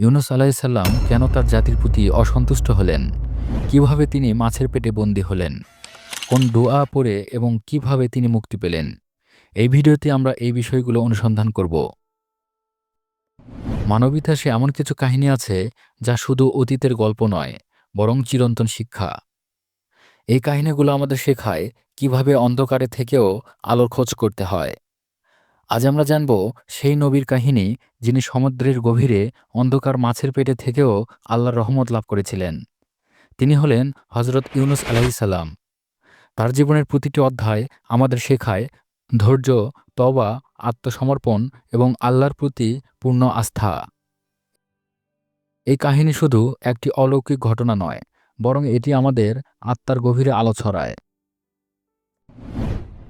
ইউনুস আলাইসাল্লাম কেন তার জাতির প্রতি অসন্তুষ্ট হলেন? কীভাবে তিনি মাছের পেটে বন্দী হলেন? কোন দোয়া পড়ে এবং কীভাবে তিনি মুক্তি পেলেন? এই ভিডিওতে আমরা এই বিষয়গুলো অনুসন্ধান করব। মানব ইতিহাসে এমন কিছু কাহিনী আছে যা শুধু অতীতের গল্প নয়, বরং চিরন্তন শিক্ষা। এই কাহিনীগুলো আমাদের শেখায় কীভাবে অন্ধকারে থেকেও আলোর খোঁজ করতে হয়। আজ আমরা জানব সেই নবীর কাহিনী যিনি সমুদ্রের গভীরে অন্ধকার মাছের পেটে থেকেও আল্লাহর রহমত লাভ করেছিলেন। তিনি হলেন হজরত ইউনুস আলাইসাল্লাম তার জীবনের প্রতিটি অধ্যায় আমাদের শেখায় ধৈর্য তবা আত্মসমর্পণ এবং আল্লাহর প্রতি পূর্ণ আস্থা। এই কাহিনী শুধু একটি অলৌকিক ঘটনা নয়, বরং এটি আমাদের আত্মার গভীরে আলো ছড়ায়।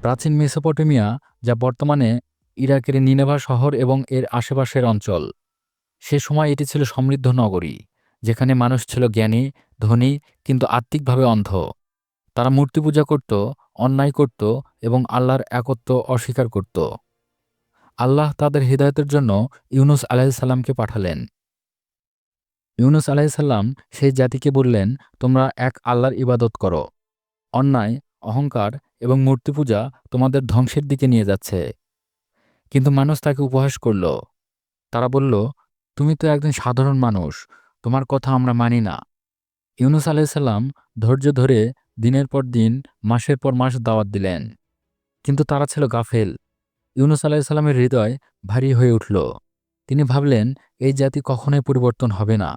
প্রাচীন মেসোপটেমিয়া, যা বর্তমানে ইরাকের নিনেভা শহর এবং এর আশেপাশের অঞ্চল। সে সময় এটি ছিল সমৃদ্ধ নগরী, যেখানে মানুষ ছিল জ্ঞানী, ধনী, কিন্তু আত্মিকভাবে অন্ধ। তারা মূর্তি পূজা করত, অন্যায় করত এবং আল্লাহর একত্ব অস্বীকার করত। আল্লাহ তাদের হৃদায়তের জন্য ইউনুস আলাইসাল্লামকে পাঠালেন। ইউনুস আলাইসাল্লাম সেই জাতিকে বললেন, তোমরা এক আল্লাহর ইবাদত করো। অন্যায়, অহংকার এবং মূর্তি পূজা তোমাদের ধ্বংসের দিকে নিয়ে যাচ্ছে। কিন্তু মানুষ তাকে উপহাস করল। তারা বলল, তুমি তো একজন সাধারণ মানুষ, তোমার কথা আমরা মানি না। ইউনুস আলাইসাল্লাম ধৈর্য ধরে দিনের পর দিন, মাসের পর মাস দাওয়াত দিলেন। কিন্তু তারা ছিল গাফেল। ইউনুস আলাইসাল্লামের হৃদয় ভারী হয়ে উঠল। তিনি ভাবলেন, এই জাতি কখনোই পরিবর্তন হবে না।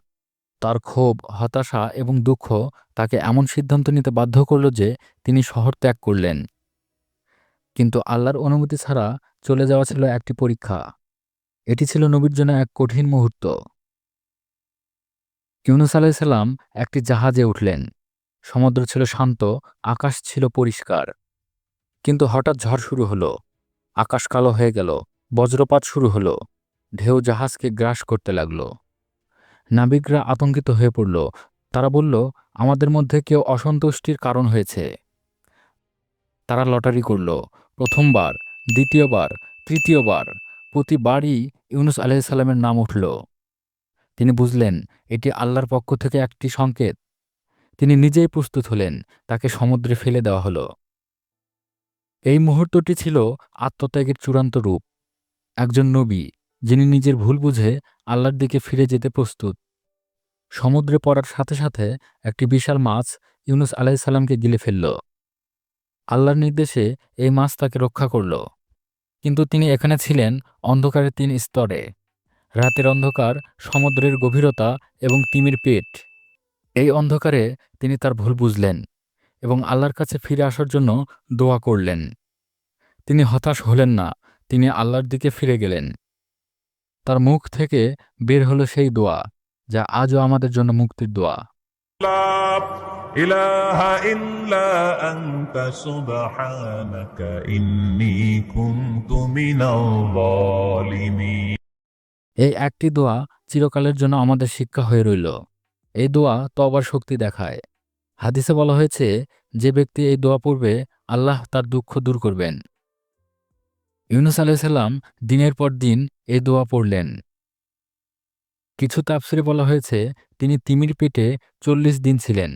তার ক্ষোভ, হতাশা এবং দুঃখ তাকে এমন সিদ্ধান্ত নিতে বাধ্য করল যে তিনি শহর ত্যাগ করলেন। কিন্তু আল্লাহর অনুমতি ছাড়া চলে যাওয়া ছিল একটি পরীক্ষা। এটি ছিল নবীর জন্য এক কঠিন মুহূর্ত। ইউনুস আলাইসাল্লাম একটি জাহাজে উঠলেন। সমুদ্র ছিল শান্ত, আকাশ ছিল পরিষ্কার। কিন্তু হঠাৎ ঝড় শুরু হলো। আকাশ কালো হয়ে গেল, বজ্রপাত শুরু হলো। ঢেউ জাহাজকে গ্রাস করতে লাগল। নাবিকরা আতঙ্কিত হয়ে পড়ল। তারা বলল, আমাদের মধ্যে কেউ অসন্তুষ্টির কারণ হয়েছে। তারা লটারি করল। প্রথমবার, দ্বিতীয়বার, তৃতীয়বার, প্রতিবারই ইউনুস আলাইসাল্লামের নাম উঠল। তিনি বুঝলেন, এটি আল্লাহর পক্ষ থেকে একটি সংকেত। তিনি নিজেই প্রস্তুত হলেন, তাকে সমুদ্রে ফেলে দেওয়া হলো। এই মুহূর্তটি ছিল আত্মত্যাগের চূড়ান্ত রূপ। একজন নবী, যিনি নিজের ভুল বুঝে আল্লাহর দিকে ফিরে যেতে প্রস্তুত। সমুদ্রে পড়ার সাথে সাথে একটি বিশাল মাছ ইউনুস আলাইসাল্লামকে গিলে ফেলল। আল্লাহর নির্দেশে এই মাছ তাকে রক্ষা করল। কিন্তু তিনি এখানে ছিলেন অন্ধকারের তিন স্তরে। রাতের অন্ধকার, সমুদ্রের গভীরতা এবং তিমির পেট। এই অন্ধকারে তিনি তার ভুল বুঝলেন এবং আল্লাহর কাছে ফিরে আসার জন্য দোয়া করলেন। তিনি হতাশ হলেন না, তিনি আল্লাহর দিকে ফিরে গেলেন। তার মুখ থেকে বের হলো সেই দোয়া, যা আজও আমাদের জন্য মুক্তির দোয়া। এই একটি দোয়া চিরকালের জন্য আমাদের শিক্ষা হয়ে রইল। এই দোয়া তবার শক্তি দেখায়। হাদিসে বলা হয়েছে, যে ব্যক্তি এই দোয়া পূর্বে আল্লাহ তার দুঃখ দূর করবেন। ইউনুস আলাইসাল্লাম দিনের পর দিন এই দোয়া পড়লেন। কিছু তাপসরে বলা হয়েছে, তিনি তিমির পেটে চল্লিশ দিন ছিলেন।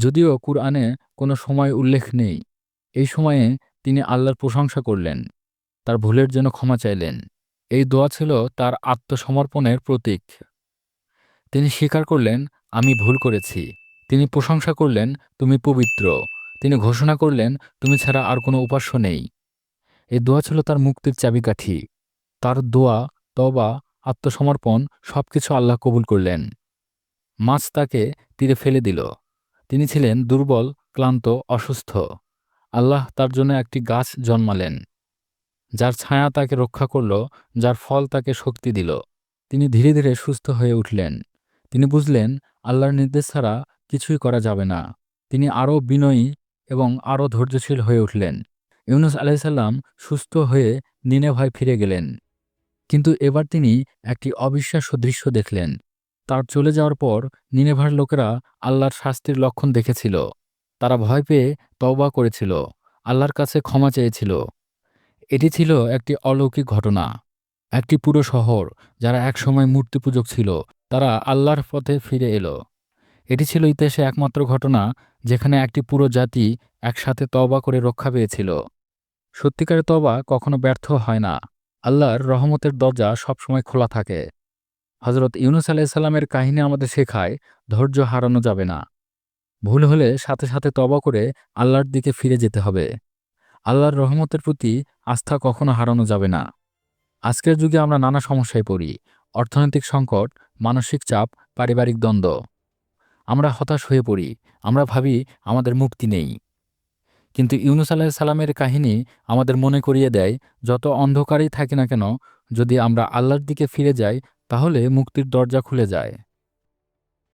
যদিও কুরআনে কোনো সময় উল্লেখ নেই। এই সময়ে তিনি আল্লাহর প্রশংসা করলেন, তার ভুলের জন্য ক্ষমা চাইলেন। এই দোয়া ছিল তার আত্মসমর্পণের প্রতীক। তিনি স্বীকার করলেন, আমি ভুল করেছি। তিনি প্রশংসা করলেন, তুমি পবিত্র। তিনি ঘোষণা করলেন, তুমি ছাড়া আর কোনো উপাস্য নেই। এই দোয়া ছিল তার মুক্তির চাবিকাঠি। তার দোয়া তবা আত্মসমর্পণ সবকিছু আল্লাহ কবুল করলেন। মাছ তাকে তীরে ফেলে দিল। তিনি ছিলেন দুর্বল, ক্লান্ত, অসুস্থ। আল্লাহ তার জন্য একটি গাছ জন্মালেন, যার ছায়া তাকে রক্ষা করল, যার ফল তাকে শক্তি দিল। তিনি ধীরে ধীরে সুস্থ হয়ে উঠলেন। তিনি বুঝলেন, আল্লাহর নির্দেশ ছাড়া কিছুই করা যাবে না। তিনি আরও বিনয়ী এবং আরও ধৈর্যশীল হয়ে উঠলেন। ইউনুস আলাইসাল্লাম সুস্থ হয়ে নিনেভায় ফিরে গেলেন। কিন্তু এবার তিনি একটি অবিশ্বাস্য দৃশ্য দেখলেন। তার চলে যাওয়ার পর নিনেভার লোকেরা আল্লাহর শাস্তির লক্ষণ দেখেছিল। তারা ভয় পেয়ে তওবা করেছিল, আল্লাহর কাছে ক্ষমা চেয়েছিল। এটি ছিল একটি অলৌকিক ঘটনা, একটি পুরো শহর যারা একসময় মূর্তিপূজক ছিল, তারা আল্লাহর পথে ফিরে এলো। এটি ছিল ইতিহাসে একমাত্র ঘটনা যেখানে একটি পুরো জাতি একসাথে তওবা করে রক্ষা পেয়েছিল। সত্যিকারের তওবা কখনো ব্যর্থ হয় না। আল্লাহর রহমতের দরজা সবসময় খোলা থাকে। হজরত ইউনুস আলাইসাল্লামের কাহিনী আমাদের শেখায়, ধৈর্য হারানো যাবে না। ভুল হলে সাথে সাথে তবা করে আল্লাহর দিকে ফিরে যেতে হবে। আল্লাহর রহমতের প্রতি আস্থা কখনো হারানো যাবে না। আজকের যুগে আমরা নানা সমস্যায় পড়ি, অর্থনৈতিক সংকট, মানসিক চাপ, পারিবারিক দ্বন্দ্ব। আমরা হতাশ হয়ে পড়ি, আমরা ভাবি আমাদের মুক্তি নেই। কিন্তু ইউনুস আলাহ সাল্লামের কাহিনী আমাদের মনে করিয়ে দেয়, যত অন্ধকারেই থাকি না কেন, যদি আমরা আল্লাহর দিকে ফিরে যাই তাহলে মুক্তির দরজা খুলে যায়।